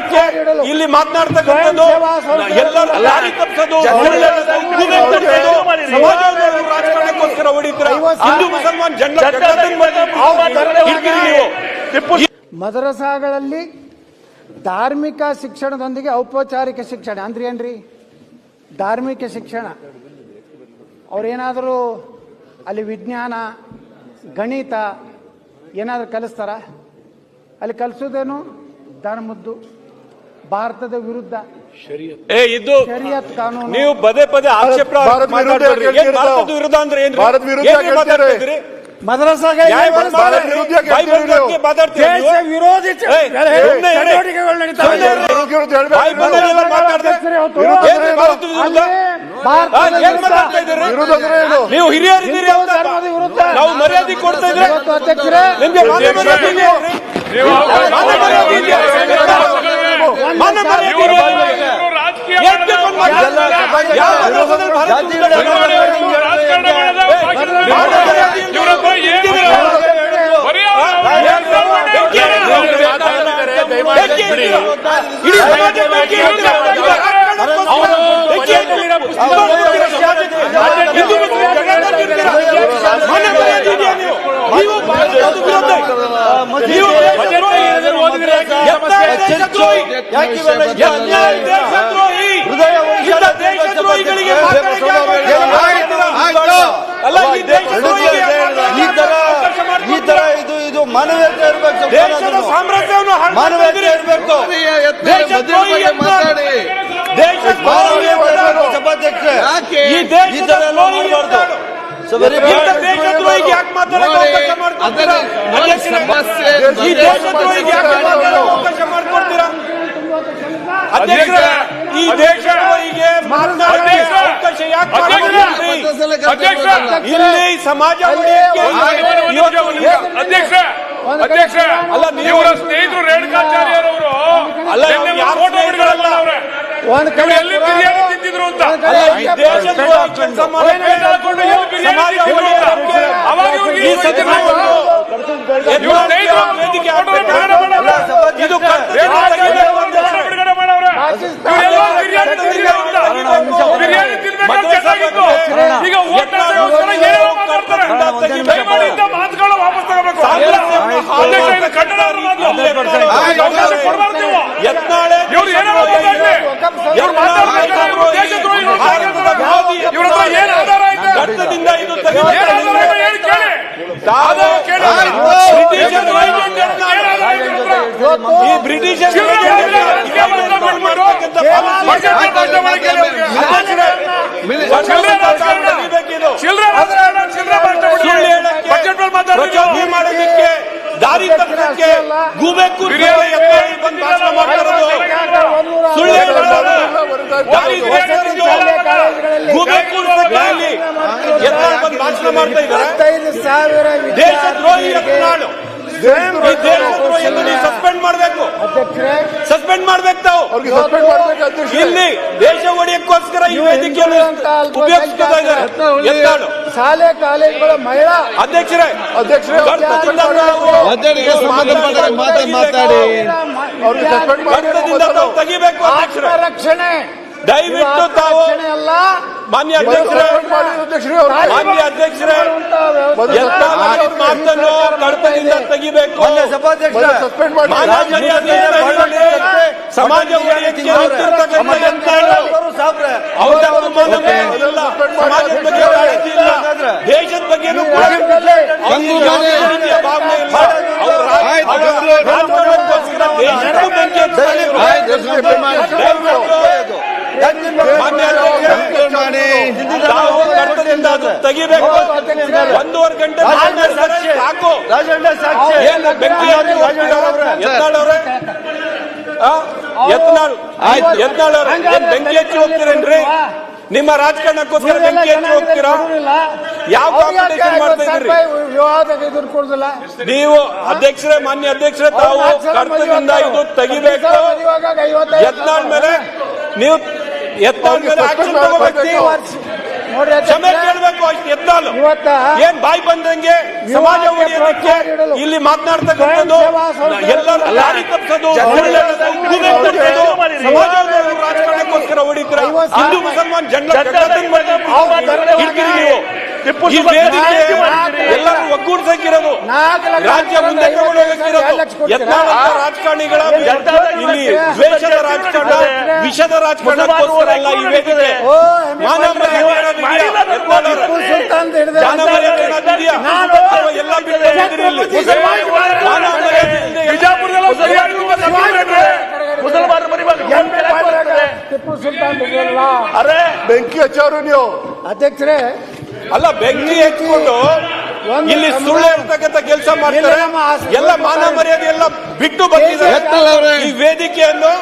ಸರ್ಕಾರಕ್ಕೆ ಇಲ್ಲಿ ಮಾತನಾಡ್ತಕ್ಕಂಥದ್ದು ಎಲ್ಲರೂ ಲಾರಿ ತಪ್ಪಿಸೋದು ರಾಜಕಾರಣಕ್ಕೋಸ್ಕರ ಹೊಡಿತಾರೆ ಹಿಂದೂ ಮುಸಲ್ಮಾನ್ ಜನರ ಮದರಸಾಗಳಲ್ಲಿ ಧಾರ್ಮಿಕ ಶಿಕ್ಷಣದೊಂದಿಗೆ ಔಪಚಾರಿಕ ಶಿಕ್ಷಣ ಅಂದ್ರೆ ಏನ್ರಿ ಧಾರ್ಮಿಕ ಶಿಕ್ಷಣ ಅವ್ರೇನಾದರೂ ಅಲ್ಲಿ ವಿಜ್ಞಾನ ಗಣಿತ ಏನಾದರೂ ಕಲಿಸ್ತಾರ ಅಲ್ಲಿ ಕಲಿಸೋದೇನು ಧರ್ಮದ್ದು ಭಾರತದ ವಿರುದ್ಧ ಏ ಇದು ಶರಿಯತ್ ಕಾನೂನು ನೀವು ಪದೇ ಪದೇ ಆಕ್ಷೇಪ ಭಾರತ ವಿರುದ್ಧ ಮಾತಾಡ್ಬೇಡ್ರಿ. ಯಾಕೆ ಏನ್ ಭಾರತದ ವಿರುದ್ಧ ಅಂದ್ರೆ ಏನ್ರಿ? ಭಾರತ ವಿರುದ್ಧ ಏನ್ ಯಾಕೆ ಮಾತಾಡ್ತಾ ಹೇಳ್ತೀರಿ? ಇದ್ದೀರಿ? ಮದರಸಾಗ ನ್ಯಾಯ ಭಾರತ. ವಿರುದ್ಧ ನೀವು? ಮಾತಾಡ್ತೀರಾ ದೇಶ ನೀವು? ವಿರೋಧಿ ಚ- ಏಯ್, ಸುಮ್ನೆ ಇರಿ. ಚಟುವಟಿಕೆಗಳು ನಡೀತಾ ಸುಮ್ನೆ ಇರಿ. ವಿರುದ್ಧ ಮಾತಾಡ್ದೆ. ವಿರುದ್ಧ ಏನ್ ಅಂದ್ರೆ ಭಾರತದ ವಿರುದ್ಧ? ಆ, ಭಾರತದ ಏನ್ ಮಾತಾಡ್ತಾ ಇದ್ದೀರಿ? ವಿರುದ್ಧ ಅಂದ್ರೆ ಏನು? ನೀವು ಹಿರಿಯರಿದ್ದೀರಿ ಅಂತ ಧರ್ಮದ ವಿರುದ್ಧ ನಾವು ಮರ್ಯಾದೆ ಕೊಡ್ತಾ ಇದ್ರೆ ಇವತ್ತು ಅಧ್ಯಕ್ಷರೇ ನಿಮ್ಗೆ ಮಾನ ಮರ್ಯಾದೆ ಇದೆಯಾ? ಮಾನ ಇದೆಯಾ? ಇಡ್ತೀರಾ? ಇಡೀ ಸಮಾಜ ಬೆಂಕಿ ಇಡ್ತೀರಾ? ಅವರು ಬೆಂಕಿ ಇಡ್ತೀರಾ? ಪುಸ್ತಕ ಓದ್ತೀರಾ ಸಮಾಜಕ್ಕೆ? ಹಿಂದೂ ಮುಸ್ಲಿಂ ಜಗಳದಲ್ಲಿ ಇರ್ತೀರಾ? ಮಾನ ಮರ್ಯಾದೆ ಇದೆಯಾ ನೀವು? ನೀವು ಭಾರತದ ವಿರುದ್ಧ ನೀವು ದೇಶದ್ರೋಹಿ. ಎತ್ತಾಳ್ ದೇಶದ್ರೋಹಿ. ಎತ್ತಾಳ್ ದೇಶದ್ರೋಹಿ. ಇಂಥ ದೇಶದ್ರೋಹಿಗಳಿಗೆ ಮಾತಾಡಕ್ಕೆ ಆಗ್ತಿಲ್ಲ. ಅಲ್ಲ ಈ ತರ ಇದು ಇದು ಮಾನವೀಯತೆ ಇರಬೇಕು ಸಾಮ್ರಾಜ್ಯವನ್ನು ಮಾನವೀಯತೆ. ಇರ್ಬೇಕು. ಸಭಾಧ್ಯಕ್ಷ ಈ ತರ ಎಲ್ಲ ಮಾಡಬಾರ್ದು. ಎತ್ತಾಳ್. ಇಲ್ಲಿ ಸಮಾಜ ಅಧ್ಯಕ್ಷ ಅಧ್ಯಕ್ಷ ಅಲ್ಲ, ನೀವು- ಸ್ನೇಹಿತರು ರೇಣುಕಾಚಾರ್ಯರವರು ಅಲ್ಲ, ಫೋಟೋ ಸ್ನೇಹಿತರಲ್ಲ? ಅವ್ರೆ. ಒಂದ್ ಕಡೆ ಎಲ್ಲಿ ಬಿರಿಯಾನಿ ತಿಂತಿದ್ರು ಅಂತ? ಅಲ್ಲ, ಈ ದೇಶದ್ರೋಹಿ ಕೆಲಸ ಮಾಡೋಕೆ ಕೈ ಹಾಕೊಂಡು ಎಲ್ಲಿ ಬಿರಿಯಾನಿ ಸಮಾಜ ತಿಂತಿದ್ರು ಅಂತ ಉಳಿಯೋಕೆ ಅವಾಗ ಇವ್ರಿಗೆ ಈ ಈ ಸದನವನ್ನು ಇವ್ರ ಸ್ನೇಹಿತರು ವೇದಿಕೆ ಫೋಟೋ ಹಾಕ್ಬೇಕು. ಬಿಡುಗಡೆ ಮಾಡವ್ರೆ. ಇದು ಕರ್ತವ್ಯ ರೇಣುಕಾಚಾರ್ಯರವರು ಫೋಟೋ ಬಿಡುಗಡೆ ಮಾಡವ್ರೆ ಇವರೆಲ್ಲ ಬಿರಿಯಾನಿ ತಿಂತಿದ್ರು ಅಂತ ಬಿರಿಯಾನಿ ತಿನ್ಬೇಕಾದ್ರೆ ಚೆನ್ನಾಗಿತ್ತು ಈಗ ಓಟ್ ಹಾಕೋಸ್ಕರ ಏನೇನೋ ಮಾತಾಡ್ತಾರೆ ದಯಮಾಡಿ ಮಾತುಗಳು ವಾಪಸ್ ತಗೋಬೇಕು ಅಧ್ಯಕ್ಷ ಇದು ಕನ್ನಡ ಅವ್ರ ಮಾತು. ಅವಕಾಶ ಕೊಡ್ಬಾರ್ದು ನೀವು. ಯತ್ನಾಳೆ ಇವ್ರು ಏನೇನೋ ಮಾತಾಡ್ಲಿ. ಇವ್ರು ಮಾತಾಡ್ಬೇಕಾದ್ರೆ ದೇಶದ್ರೋಹಿಗಳು ಇವ್ರ ಹತ್ರ ಏನ್ ಆಧಾರ ಐತೆ ಕರ್ತದಿಂದ ಇದು ಏನ್ ಆಧಾರ ಐತೆ ಹೇಳಿ ಕೇಳಿ ಆಧಾರ ಕೇಳಿ ಬ್ರಿಟಿಷರು ಏನ್ ಆಧಾರ ಐತೆ ಇವ್ರ ಹತ್ರ? ಈ ಬ್ರಿಟಿಷರ್ ತಪ್ಪಕ್ಕೆ ಗೂಬೆ ಕೂರ್ತಾರೆ ಬಂದು ಭಾಷಣ ಮಾಡ್ತಾರದು ಸುಳ್ಳು ಹೇಳೋದು. ದಾರಿ ತಪ್ಪಿಸೋದು. ಗೂಬೆ ಕೂರ್ಸಕ್ಕೆ ಇಲ್ಲಿ ಬಂದು ಭಾಷಣ ಮಾಡ್ತಾ ಇದ್ದಾರೆ. ಇಪ್ಪತ್ತೈದು ಸಾವಿರ ದೇಶದ್ರೋಹಿ ವಿದ್ಯಾರ್ಥಿಗಳಿಗೆ ಎತ್ತಾಳು ಈ ದೇಶದ್ರೋಹಿಯನ್ನು ಸಸ್ಪೆಂಡ್ ಮಾಡಬೇಕು. ಸಸ್ಪೆಂಡ್ ಮಾಡ್ಬೇಕು ತಾವು. ಇಲ್ಲಿ ದೇಶ ಒಡೆಯಕ್ಕೋಸ್ಕರ ಈ ವೇದಿಕೆಯನ್ನು ಉಪಯೋಗಿಸ್ತಾ ಇದ್ದಾರೆ. ಎತ್ತಾಳು ಶಾಲೆ ಕಾಲೇಜುಗಳ ಮಹಿಳಾ ಅಧ್ಯಕ್ಷರೇ ಅಧ್ಯಕ್ಷರೇ ತೆಗಿಬೇಕು ಅಧ್ಯಕ್ಷರೇ. ರಕ್ಷಣೆ ದಯವಿಟ್ಟು ತಾವು ಅಲ್ಲ. ಮಾನ್ಯ ಅಧ್ಯಕ್ಷರೇ. ಮಾನ್ಯ ಅಧ್ಯಕ್ಷರೇ. ಮಾತನ್ನು ಕರ್ತದಿಂದ ತೆಗಿಬೇಕು. ಮಾನ್ಯ ಸಭಾಧ್ಯಕ್ಷ ಮೊದಲು ಸಸ್ಪೆಂಡ್ ಮಾಡಿ ಮಾನ ಮರ್ಯಾದೆಯನ್ನು ಇಟ್ಕೊಂಡು ಸಮಾಜ ಉಳಿಯಕ್ಕೆ ನಿಂತಿರ್ತಕ್ಕಂಥ ಎತ್ತಾಳು ಅವರು ಸಾಬ್ರೆ ಅವ್ರ ತಪ್ಪು ಮಾನ ಮರ್ಯಾದೆ ಇಲ್ಲ. ಸಮಾಜದ ಬಗ್ಗೆ ಕಾಳಜಿ ಇಲ್ಲ ದೇಶದ ಬಗ್ಗೆನೂ ಕೂಡ ಅವ್ರಿಗೆ ಯಾವುದೇ ರೀತಿಯ ಭಾವನೆ ಇಲ್ಲ. ಅವ್ರು ರಾ- ಅವ್ರ ರಾಜಕಾರಣಕ್ಕೋಸ್ಕರ ದೇಶಕ್ಕೂ ಬೆಂಕಿ ಹಚ್ತಾರೆ. ಮಾನ್ಯ ಅಧ್ಯಕ್ಷರೇ, ತಾವು ಕರ್ತವ್ಯದಿಂದ ಅದು ತೆಗಿಬೇಕು. ಒಂದೂವರೆ ಗಂಟೆ ಸಾಕು. ಏನು ಬೆಂಕಿ ಹಚ್ಚಿ ಹೋಗ್ತೀರಾ? ಯತ್ನಾಳ್ ಅವ್ರೆ? ಆ? ಯತ್ನಾಳ್. ಯತ್ನಾಳ್ ಅವ್ರೆ, ಬೆಂಕಿ ಹಚ್ಚಿ ಹೋಗ್ತೀರೇನ್ರಿ? ನಿಮ್ಮ ರಾಜಕಾರಣಕ್ಕೋಸ್ಕರ ಬೆಂಕಿ ಹಚ್ಚಿ ಹೋಗ್ತೀರಾ? ಯಾವ ಕಾಂಪಿಟೇಷನ್ ಮಾಡ್ತಾ ಇದ್ದೀರಿ? ನೀವು ಅಧ್ಯಕ್ಷರೇ ಮಾನ್ಯ ಅಧ್ಯಕ್ಷರೇ ತಾವು ಕರ್ತವ್ಯದಿಂದ ಇದು ತೆಗಿಬೇಕು. ಎತ್ತಾದ್ಮೇಲೆ ಮೇಲೆ ನೀವು ಎತ್ತಾದ್ಮೇಲೆ ಮೇಲೆ ಆಕ್ಷನ್ ತಗೋಬೇಕು ಕ್ಷಮೆ ಕೇಳಬೇಕು ಇವತ್ತ ಏನ್ ಬಾಯಿ ಬಂದಂಗೆ ಸಮಾಜ ನೀಡಲು ಇಲ್ಲಿ ಮಾತನಾಡ್ತಕ್ಕಂಥದ್ದು ಎಲ್ಲರೂ ಲಾರಿ ತಪ್ಪಿಸೋದು ಸಮಾಜವನ್ನು ರಾಜಕಾರಣಕ್ಕೋಸ್ಕರ ಹೊಡಿತೀರ ಹಿಂದೂ ಮುಸಲ್ಮಾನ್ ಜನರ ಟಿಪ್ಪು ಒಗ್ಗೂಡ್ಸಕ್ಕಿರೋದು ರಾಜ್ಯ ಮುಂದೆ ರಾಜಕಾರಣಿಗಳ ಇಲ್ಲಿ ದ್ವೇಷದ ರಾಜಕಾರಣ ವಿಷದ ರಾಜಕಾರಣ ಈ ವೇದಿಕೆ. ಎಲ್ಲ ಟಿಪ್ಪು ಸುಲ್ತಾನ್ ಅರೆ ಬೆಂಕಿ ಹಚ್ಚೋರು ನೀವು. ಅಧ್ಯಕ್ಷರೇ ಅಲ್ಲ ಬೆಂಕಿ ಹಚ್ಕೊಂಡು ಇಲ್ಲಿ ಸುಳ್ಳೆ ಹೇಳ್ತಕ್ಕಂಥ ಕೆಲಸ ಮಾಡ್ತಾರೆ ಎಲ್ಲ ಮಾನ ಮರ್ಯಾದೆ ಎಲ್ಲ ಬಿಟ್ಟು ಬಂದಿದ್ದಾರೆ. ಈ ವೇದಿಕೆಯನ್ನು